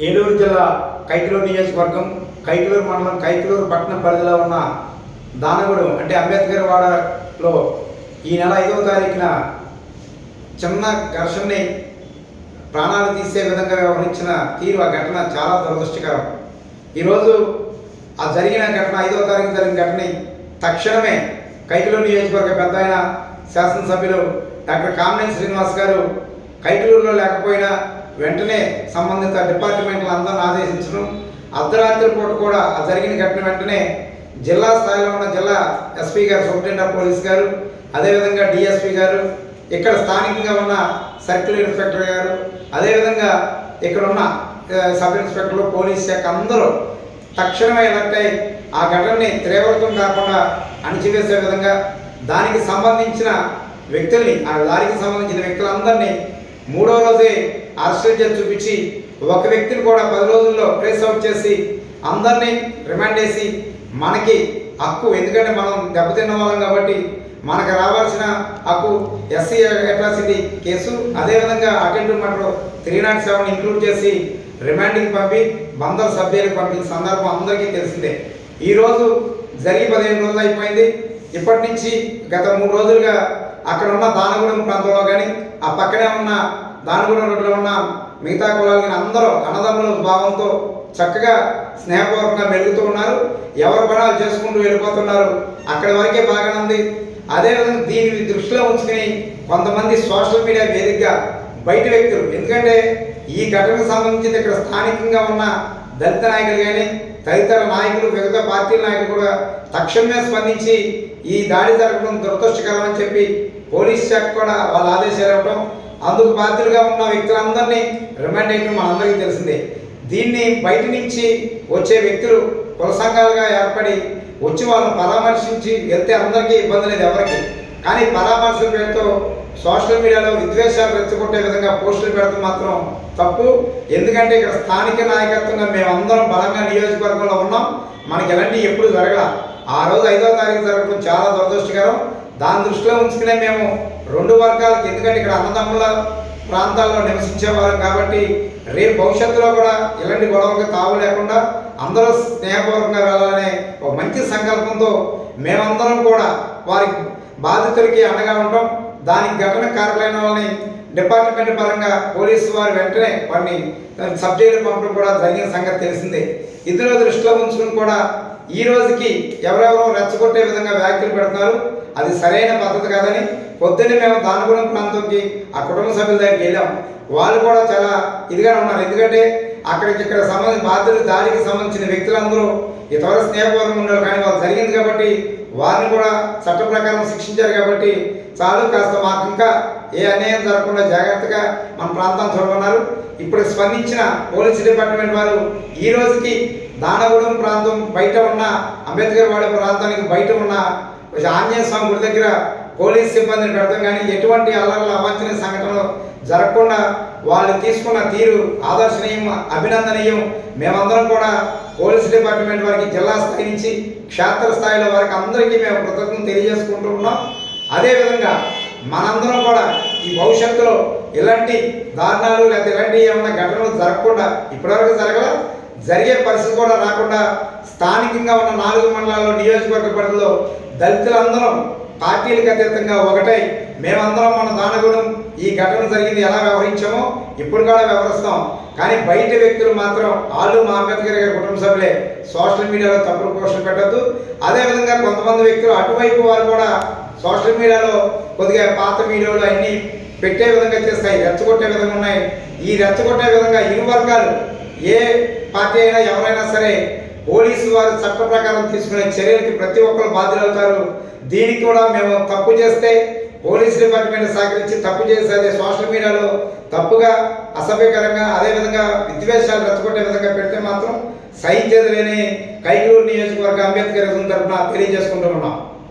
ఏలూరు జిల్లా కైకలూరు నియోజకవర్గం కైకలూరు మండలం కైకలూరు పట్టణం పరిధిలో ఉన్న దానగుడు అంటే అంబేద్కర్ వాడలో ఈ నెల ఐదవ తారీఖున చిన్న ఘర్షణని ప్రాణాలు తీసే విధంగా వ్యవహరించిన తీరు ఆ ఘటన చాలా దురదృష్టకరం. ఈరోజు ఆ జరిగిన ఘటన ఐదవ తారీఖు జరిగిన ఘటనని తక్షణమే కైకలూరు నియోజకవర్గ పెద్ద శాసనసభ్యులు డాక్టర్ కామనేని శ్రీనివాస్ గారు కైకలూరులో లేకపోయినా వెంటనే సంబంధిత డిపార్ట్మెంట్లు అందరిని ఆదేశించడం అర్ధరాత్రి పూట కూడా జరిగిన ఘటన వెంటనే జిల్లా స్థాయిలో ఉన్న జిల్లా ఎస్పీ గారు సూపరింటెండెంట్ ఆఫ్ పోలీస్ గారు అదేవిధంగా డిఎస్పీ గారు ఇక్కడ స్థానికంగా ఉన్న సర్కిల్ ఇన్స్పెక్టర్ గారు అదేవిధంగా ఇక్కడ ఉన్న సబ్ ఇన్స్పెక్టర్లు పోలీస్ శాఖ అందరూ తక్షణమే ఎలక్ట్ అయి ఆ ఘటనని తీవ్రతం కాకుండా అణిచివేసే విధంగా దానికి సంబంధించిన వ్యక్తుల్ని ఆ దానికి సంబంధించిన వ్యక్తులందరినీ మూడో రోజే ఆశ్చర్యం చూపించి ఒక వ్యక్తిని కూడా పది రోజుల్లో ప్రెస్ అవుట్ చేసి అందరినీ రిమాండ్ చేసి మనకి హక్కు ఎందుకంటే మనం దెబ్బతిన్న వాళ్ళం కాబట్టి మనకు రావాల్సిన హక్కు ఎస్సీ అట్రాసిటీ కేసు అదేవిధంగా attempt murder three not seven include చేసి రిమాండింగ్ పంపి బందర్ సభ్యులకు పంపిన సందర్భం అందరికీ తెలిసిందే. ఈరోజు జరిగి పదిహేను రోజులు అయిపోయింది. ఇప్పటి నుంచి గత మూడు రోజులుగా అక్కడ ఉన్న దానగూడెం ప్రాంతంలో కానీ ఆ పక్కనే ఉన్న దానగూడెం రోడ్లో ఉన్న మిగతా కులాలకి అందరూ అన్నదమ్ముల భావంతో చక్కగా స్నేహపూర్వకంగా మెలుగుతూ ఉన్నారు. ఎవరు పడాలు చేసుకుంటూ వెళ్ళిపోతున్నారు. అక్కడి వరకే బాగానే ఉంది అదేవిధంగా దీన్ని దృష్టిలో ఉంచుకుని కొంతమంది సోషల్ మీడియా వేదికగా బయట వ్యక్తులు ఎందుకంటే ఈ ఘటనకు సంబంధించి ఇక్కడ స్థానికంగా ఉన్న దళిత నాయకులు కానీ తదితర నాయకులు వివిధ పార్టీల నాయకులు కూడా తక్షణమే స్పందించి ఈ దాడి జరగడం దురదృష్టకరం అని చెప్పి పోలీస్ శాఖ కూడా వాళ్ళ ఆదేశాలు ఇవ్వటం అందుకు బాధ్యులుగా ఉన్న వ్యక్తులందరినీ రిమాండ్ చేయడం మనందరికీ తెలిసిందే. దీన్ని బయట నుంచి వచ్చే వ్యక్తులు కుల సంఘాలుగా ఏర్పడి వచ్చి వాళ్ళని పరామర్శించి వెళ్తే అందరికీ ఇబ్బంది లేదు ఎవరికి. కానీ పరామర్శల పేరుతో సోషల్ మీడియాలో విద్వేషాలు రెచ్చగొట్టే విధంగా పోస్టులు పెడతాం మాత్రం తప్పు. ఎందుకంటే ఇక్కడ స్థానిక నాయకత్వంగా మేమందరం బలంగా నియోజకవర్గంలో ఉన్నాం. మనకి ఎలాంటివి ఎప్పుడు జరగల. ఆ రోజు ఐదో తారీఖు జరగడం చాలా దురదృష్టకరం. దాని దృష్టిలో ఉంచుకునే మేము రెండు వర్గాలకి ఎందుకంటే ఇక్కడ అన్నదమ్ముల ప్రాంతాల్లో నివసించేవారు కాబట్టి రేపు భవిష్యత్తులో కూడా ఇలాంటి గొడవలకు తావు లేకుండా అందరూ స్నేహపూర్వకంగా వెళ్ళాలనే ఒక మంచి సంకల్పంతో మేమందరం కూడా వారి బాధితులకి అండగా ఉంటాం. దానికి ఘటన కారణమైన వాళ్ళని డిపార్ట్మెంట్ పరంగా పోలీసు వారు వెంటనే వారిని సబ్ పంపడం కూడా జరిగిన సంగతి తెలిసిందే. ఇందులో దృష్టిలో ఉంచుకుని కూడా ఈ రోజుకి ఎవరెవరో రెచ్చగొట్టే విధంగా వ్యాఖ్యలు పెడుతున్నారు. అది సరైన పద్ధతి కాదని పొద్దున్నే మేము దానగూడెం ప్రాంతంకి ఆ కుటుంబ సభ్యుల దగ్గరికి వెళ్ళాం. వాళ్ళు కూడా చాలా ఇదిగా ఉన్నారు. ఎందుకంటే అక్కడికి ఇక్కడ సంబంధించిన బాధ్యులు దాడికి సంబంధించిన వ్యక్తులందరూ ఇతర స్నేహపూర్వం ఉన్నారు కానీ వాళ్ళు జరిగింది కాబట్టి వారిని కూడా చట్ట ప్రకారం శిక్షించారు కాబట్టి చాలు కాస్త మాకు ఇంకా ఏ అన్యాయం జరగకుండా జాగ్రత్తగా మన ప్రాంతం చూడమన్నారు. ఇప్పుడు స్పందించిన పోలీస్ డిపార్ట్మెంట్ వారు ఈ రోజుకి దానగూడెం ప్రాంతం బయట ఉన్న అంబేద్కర్ వాడే ప్రాంతానికి బయట ఉన్న ఆంజనేయ స్వామి గుడి దగ్గర పోలీస్ సిబ్బందిని పెడతాం కానీ ఎటువంటి అల్లర్ల అవాంఛనీయ సంఘటనలు జరగకుండా వాళ్ళు తీసుకున్న తీరు ఆదర్శనీయం అభినందనీయం. మేమందరం కూడా పోలీస్ డిపార్ట్మెంట్ వారికి జిల్లా స్థాయి నుంచి క్షేత్ర స్థాయిలో వారికి అందరికీ మేము కృతజ్ఞతలు తెలియజేసుకుంటూ ఉన్నాం. అదేవిధంగా మనందరం కూడా ఈ భవిష్యత్తులో ఇలాంటి దారుణాలు లేదా ఇలాంటి ఏమైనా ఘటనలు జరగకుండా ఇప్పటివరకు జరగల జరిగే పరిస్థితి కూడా రాకుండా స్థానికంగా ఉన్న నాలుగు మండలాల్లో నియోజకవర్గ పరిధిలో దళితులందరం పార్టీలకు అతీతంగా ఒకటై మేమందరం మన దానగుణం ఈ ఘటన జరిగింది ఎలా వ్యవహరించామో ఇప్పుడు కూడా వ్యవహరిస్తాం కానీ బయట వ్యక్తులు మాత్రం వాళ్ళు మా అంబేద్కర్ గారి కుటుంబ సభ్యులే. సోషల్ మీడియాలో తప్పుడు పోస్టులు పెట్టద్దు. అదేవిధంగా కొంతమంది వ్యక్తులు అటువైపు వారు కూడా సోషల్ మీడియాలో కొద్దిగా పాత వీడియోలు అన్నీ పెట్టే విధంగా చేస్తాయి రెచ్చగొట్టే విధంగా ఉన్నాయి. ఈ రెచ్చగొట్టే విధంగా ఇరు వర్గాలు ఏ పార్టీ అయినా ఎవరైనా సరే పోలీసు వారు చట్ట ప్రకారం తీసుకునే చర్యలకి ప్రతి ఒక్కరు బాధ్యులవుతారు. దీనికి కూడా మేము తప్పు చేస్తే పోలీస్ డిపార్ట్మెంట్ సహకరించి తప్పు చేసేది సోషల్ మీడియాలో తప్పుగా అసభ్యకరంగా అదేవిధంగా విద్వేషాలు రెచ్చగొట్టే విధంగా పెడితే మాత్రం సహించేది లేని కైకూరు నియోజకవర్గ అంబేద్కర్ తరఫున తెలియజేసుకుంటూ ఉన్నాం.